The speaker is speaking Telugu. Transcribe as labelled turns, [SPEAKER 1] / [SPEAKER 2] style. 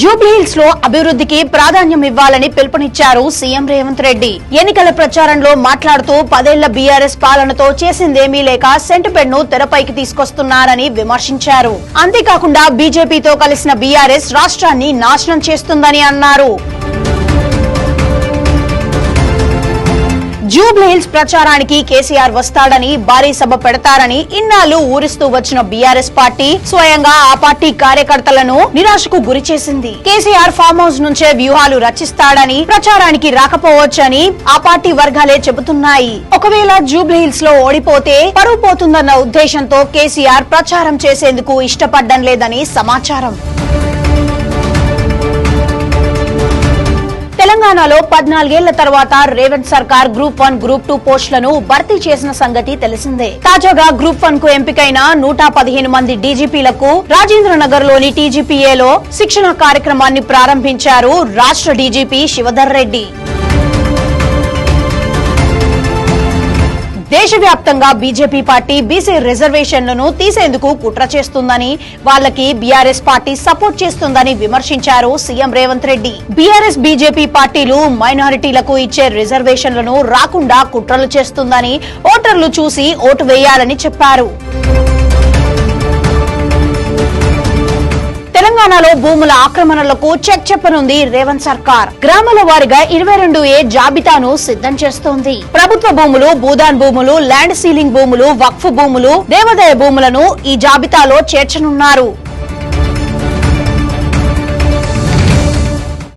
[SPEAKER 1] జూబ్లీహిల్స్లో అభివృద్ధికి ప్రాధాన్యం ఇవ్వాలని పిలుపునిచ్చారు సీఎం రేవంత్ రెడ్డి. ఎన్నికల ప్రచారంలో మాట్లాడుతూ పదేళ్ళ బీఆర్ఎస్ పాలనతో చేసిందేమీ లేక సెంటిమెంట్ను తెరపైకి తీసుకొస్తున్నారని విమర్శించారు. అంతేకాకుండా బీజేపీతో కలిసిన బీఆర్ఎస్ రాష్ట్రాన్ని నాశనం చేస్తుందని అన్నారు. జూబ్లీహిల్స్ ప్రచారానికి కేసీఆర్ వస్తాడని భారీ సభ పెడతారని ఇన్నాళ్ళు ఊరిస్తూ వచ్చిన బీఆర్ఎస్ పార్టీ స్వయంగా ఆ పార్టీ కార్యకర్తలను నిరాశకు గురి చేసింది. కేసీఆర్ ఫామ్ హౌస్ నుంచే వ్యూహాలు రచిస్తాడని ప్రచారానికి రాకపోవచ్చని ఆ పార్టీ వర్గాలే చెబుతున్నాయి. ఒకవేళ జూబ్లీహిల్స్లో ఓడిపోతే పరువు పోతుందన్న ఉద్దేశంతో కేసీఆర్ ప్రచారం చేసేందుకు ఇష్టపడ్డం లేదని సమాచారం. తెలంగాణలో పద్నాలుగేళ్ళ తర్వాత రేవంత్ సర్కార్ గ్రూప్ వన్ గ్రూప్ టూ పోస్టులను భర్తీ చేసిన సంగతి తెలిసిందే. తాజాగా గ్రూప్ వన్కు ఎంపికైన నూట పదిహేను మంది డీజీపీలకు రాజేంద్ర నగర్లోని టీజీపీఏలో శిక్షణ కార్యక్రమాన్ని ప్రారంభించారు రాష్ట్ర డీజీపీ శివధర్ రెడ్డి. దేశవ్యాప్తంగా బీజేపీ పార్టీ బీసీ రిజర్వేషన్లను తీసేందుకు కుట్ర చేస్తుందని వాళ్ళకి బీఆర్ఎస్ పార్టీ సపోర్ట్ చేస్తుందని విమర్శించారు CM Revanth Reddy. BRS BJP పార్టీలు మైనారిటీలకు ఇచ్చే రిజర్వేషన్లను రాకుండా కుట్రలు చేస్తుందని ఓటర్లు చూసి ఓటు వేయాలని చెప్పారు. తెలంగాణలో భూముల ఆక్రమణలకు చెక్ చెప్పనుంది రేవంత్ సర్కార్. గ్రామాల వారిగా ఇరవై రెండు ఏ జాబితాను సిద్ధం చేస్తోంది. ప్రభుత్వ భూములు భూదాన్ భూములు ల్యాండ్ సీలింగ్ భూములు వక్ఫ్ భూములు దేవాదాయ భూములను ఈ జాబితాలో చేర్చనున్నారు.